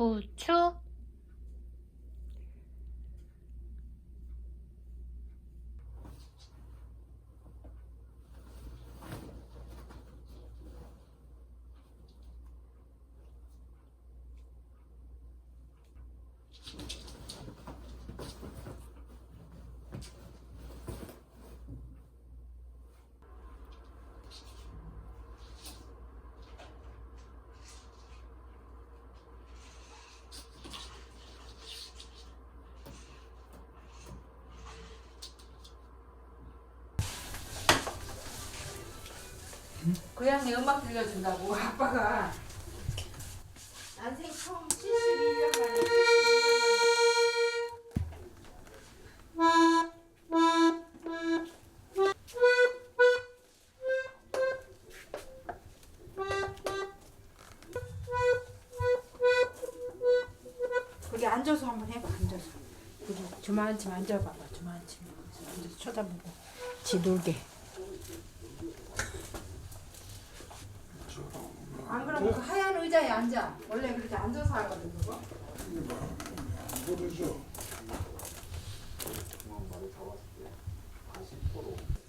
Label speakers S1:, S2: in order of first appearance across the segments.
S1: 부추
S2: 고양이 음악 들려준다고 아빠가. 난생 처음 72년 만에 72년 거기 앉아서 한번 해봐 앉아서. 여기 주만침 앉아봐봐 주만침 앉아서 쳐다보고 지 놀게 그리고 그 하얀 의자에 앉아. 원래 그렇게 앉아서 하거든 그거.
S3: 모르죠.
S2: 말이 음, 음, 음.
S1: 잡았을 때 40%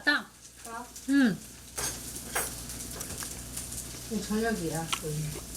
S2: 딱?
S1: 음.
S2: 이거 저녁이야 거의.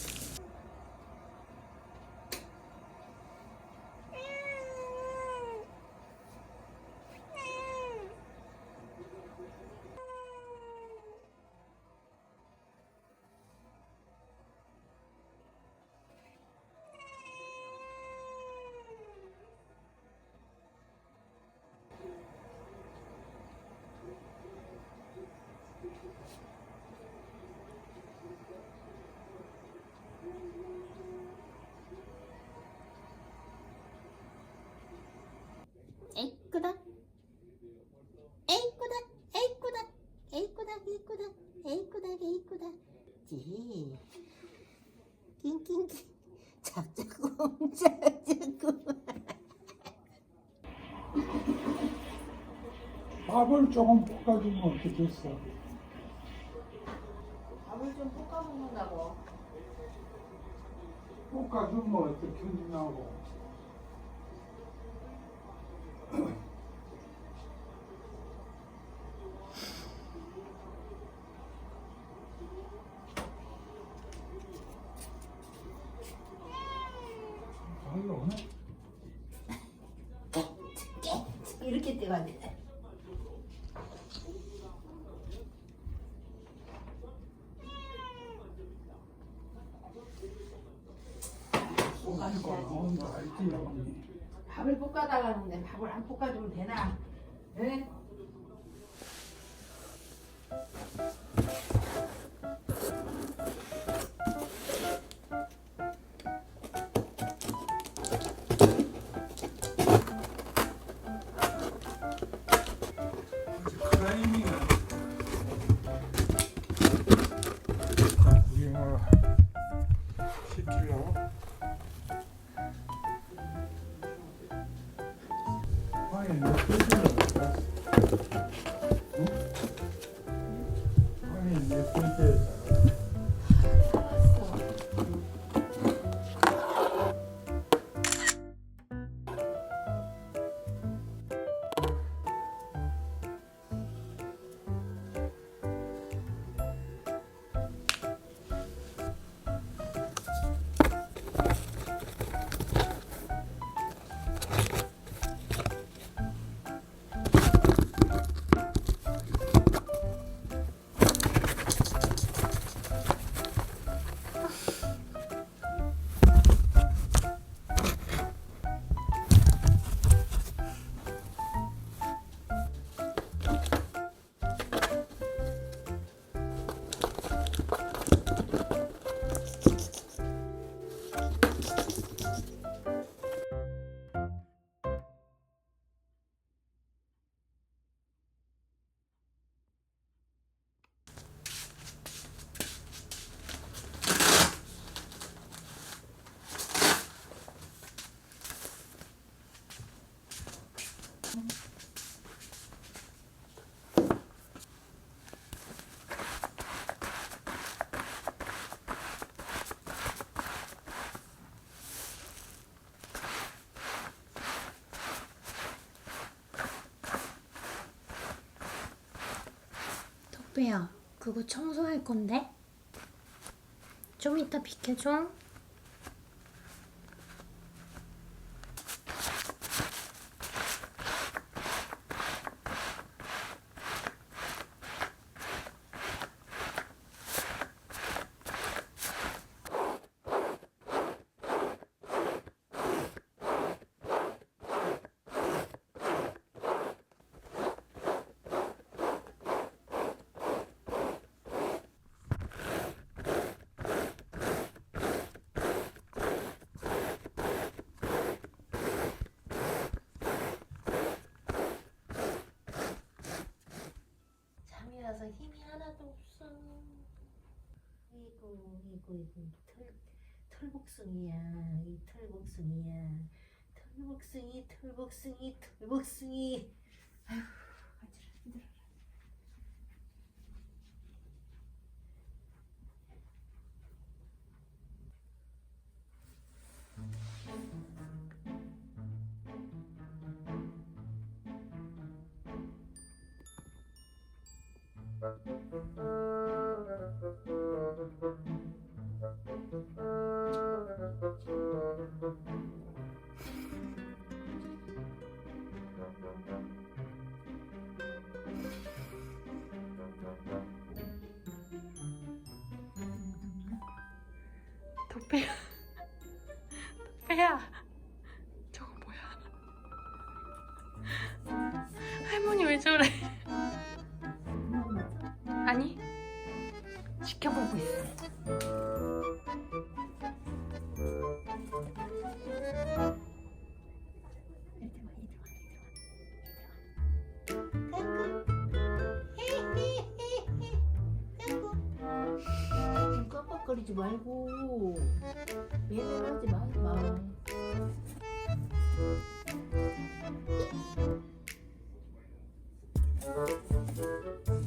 S1: 에이꾸다 에이꾸다 에이꾸다 에이꾸다 에이꾸다 에이꾸다 에이꾸다 지 낑낑낑 작자고 작자고
S3: 밥을 조금 볶아주면 어떻겠어?
S2: 밥을 좀 볶아 먹는다고.
S3: 볶아주면. 잘 오네.
S2: 이렇게 떼가 돼.
S3: 나온다 알지 형님.
S2: 밥을 볶아달라는데 밥을 안 볶아주면 되나? 네?
S3: 아니 몇 번째로
S4: 덕배야, 그거 청소할 건데? 좀 이따 비켜줘.
S1: 잠이 와서 힘이 하나도 없어. 이고 이고 이고 털 털복숭이야 이 털복숭이야 털복숭이 털복숭이 털복숭이. 아휴 간지러 힘들어라.
S4: 덕배야, 덕배야, 저거 뭐야? 할머니 왜 저래? 아니, 지켜보고 있어.
S1: 삐걱거리지 말고. 매달하지 말마 Thank